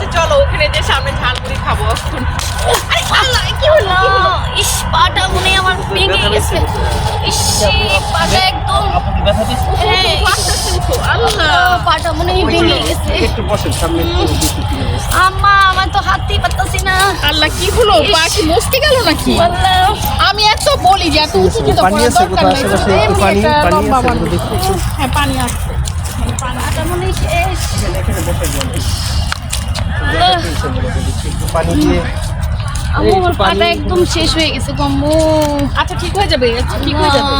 আছে চলো ওখানে যে সামনে ঝালমুড়ি খাব। এখন আরে আল্লাহ কি হলো? ইস পাটা মনে আমার ভেঙে গেছে। ইস পাটা একদম হ্যাঁ পাটা মনে হয় ভেঙে গেছে। একটু বসেন সামনে। আম্মা আমার তো হাতই পারতাছি না। আল্লাহ কি হলো? পা কি মস্তি গেল নাকি? আল্লাহ। আমি এত বলি যে এত উঁচু তো পানি আছে। হ্যাঁ পানি মনে শেষ। এখানে বসে পানি দিয়ে আমার পাটা একদম শেষ হয়ে গেছে গম্মু আচ্ছা ঠিক হয়ে যাবে আচ্ছা ঠিক হয়ে যাবে।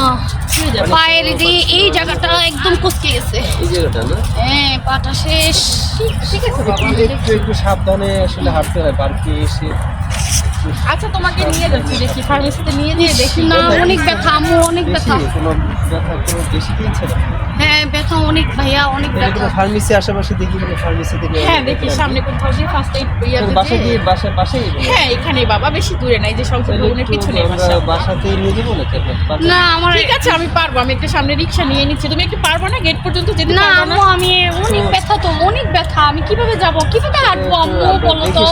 হয়ে। যাবে। পায়ের যে এই জায়গাটা একদম কুচকে গেছে। এই জায়গাটা না? হ্যাঁ পাটা শেষ। ঠিক আছে বাবা একটু একটু সাবধানে আসলে হাঁটতে হয় পার্কে এসে। আচ্ছা তোমাকে নিয়ে যাচ্ছি দেখি ফার্মেসিতে নিয়ে যেয়ে দেখি। না অনেক ব্যথা আম্মু অনেক ব্যথা। কোনো ব্যথা কোনো বেশি পেয়েছে না? হ্যাঁ ব্যথা অনেক ভাইয়া অনেক ব্যথা ফার্মেসি আশেপাশে দেখি কোনো ফার্মেসি থেকে হ্যাঁ দেখি সামনে কোথাও যে ফার্স্ট এইড ইয়াতে বাসা দিয়ে বাসা বাসাই হ্যাঁ এখানে বাবা বেশি দূরে নাই যে সংসদ ভবনের পিছনে বাসা। বাসাতে নিয়ে যাব নাকি না আমার ঠিক আছে আমি পারব আমি একটা সামনে রিক্সা নিয়ে নিচ্ছি। তুমি একটু পারব না? গেট পর্যন্ত যেতে না পারব না? আমি ব্যথা তো অনেক ব্যথা। আমি কীভাবে যাব? কীভাবে হাঁটবো আম্মু বলো তো।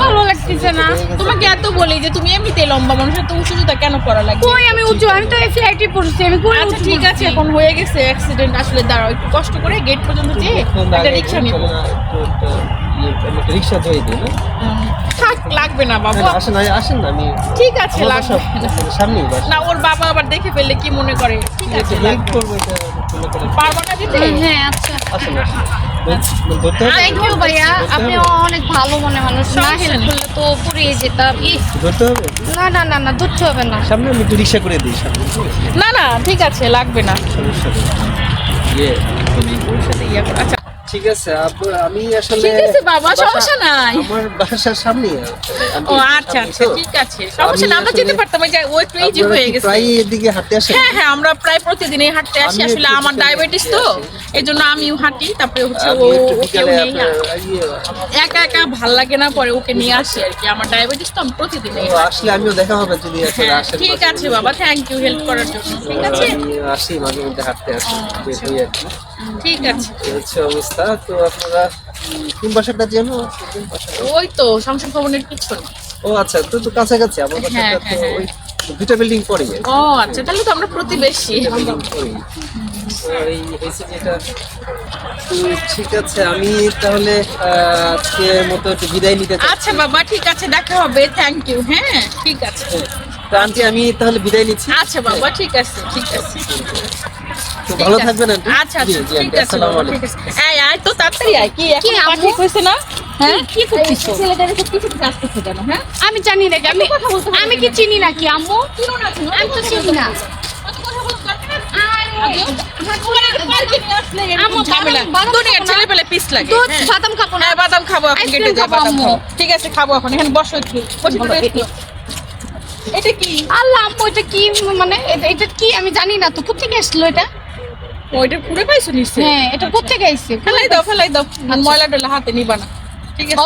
ভালো লাগতেছে না। তোমাকে এত বলি যে তুমি এমনিতে লম্বা মানুষের তো উঁচু জুতা কেন পরা লাগবে কই আমি উঁচু? আমি তো এই ফ্লাইটে পড়ছি আমি কই আচ্ছা ঠিক আছে এখন হয়ে গেছে অ্যাক্সিডেন্ট আসলে দাঁড়াও একটু কষ্ট করে গেট পর্যন্ত যেয়ে একটু রিক্সা নিবো রিক্সা ধরে দিই না? থাক লাগবে না বাবা। আসেন না, আসেন না আমি ঠিক আছে লাগবে। না। সামনেই বাসা। না ওর বাবা আবার দেখে ফেললে কি মনে করে? ঠিক আছে হেল্প। করব পারব না দিতে? হ্যাঁ আচ্ছা। আসেন? থ্যাংক ইউ ভাইয়া আপনি অনেক ভালো মনে মানুষ। না হেল্প করলে তো পুড়িয়ে যেতাম। ইস ধরতে হবে? না না না না ধরতে হবে না। সামনে আমি একটু রিক্সা করে দিই না না ঠিক আছে লাগবে না। সমস্যা নেই। ইয়ে, তুমি ওর সাথে ইয়ে করো আচ্ছা ঠিক আছে আমি আসলে ঠিক আছে বাবা সমস্যা নাই। আমার বাসার সামনে। ও আচ্ছা আচ্ছা ঠিক আছে। সমস্যা না আমরা যেতে পারতাম ওই যে ও একটু ইজি হয়ে গেছে। প্রায় এদিকে হাঁটতে আসেন? হ্যাঁ হ্যাঁ আমরা প্রায় প্রতিদিনই হাঁটতে আসি। আসলে আমার ডায়াবেটিস তো হাঁটতে এই জন্য আমিও হাঁটি তারপরে হচ্ছে ও ওকেও নিয়ে ইয়ে, একা একা ভালো লাগে না পরে ওকে নিয়ে আসি আর কি। আমার ডায়াবেটিস তো আমি প্রতিদিনই আসলে আমিও দেখা হবে যদি আসলে হ্যাঁ আসেন ঠিক আছে বাবা থ্যাংক ইউ হেল্প করার জন্য ঠিক আছে? আসি মাঝে মধ্যে হাঁটতে আসি আচ্ছা। ঠিক আছে। এই হচ্ছে তো আপনারা কোন বাসাটা যেন ওই তো সংসদ ভবনের পিছনে। ও আচ্ছা তো তো কাছাকাছি আমার বাসাটা হ্যাঁ, তো হ্যাঁ, হ্যাঁ। ওই দুটা বিল্ডিং পরে ও আচ্ছা তাহলে তো আমরা প্রতিবেশী। ঠিক আছে আমি তাহলে আহ, আজকের মতো একটু বিদায় নিতে আচ্ছা বাবা ঠিক আছে দেখা হবে থ্যাংক ইউ হ্যাঁ ঠিক আছে। তো আন্টি আমি তাহলে বিদায় নিচ্ছি। আচ্ছা বাবা ঠিক আছে ঠিক আছে। তো ভালো থাকবেন আচ্ছা আচ্ছা ঠিক আছে আসসালামু আলাইকুম। এই আয় তো তাড়াতাড়ি আয় কি এখন? ঠিক না? হ্যাঁ? হ্যাঁ? আমি জানি না আমি আমি কি চিনি নাকি আম্মু? আমি তো চিনি না। বাদাম- খাব এখন কেটে যায় বাদাম আম্মু। খাব ঠিক আছে খাব এখন বসো একটু। এটা কি? আল্লাহ আম্মু এটা কি মানে এটা- এটা কি? আমি জানি না তো কোথেকে আসলো এটা? ওইটা পুরো পাইছো নিশ্চয় হ্যাঁ এটা কোথেকে আইছে? ফেলাই দাও ফেলাই দাও। ময়লা টয়লা হাতে নিবা না। ঠিক আছে।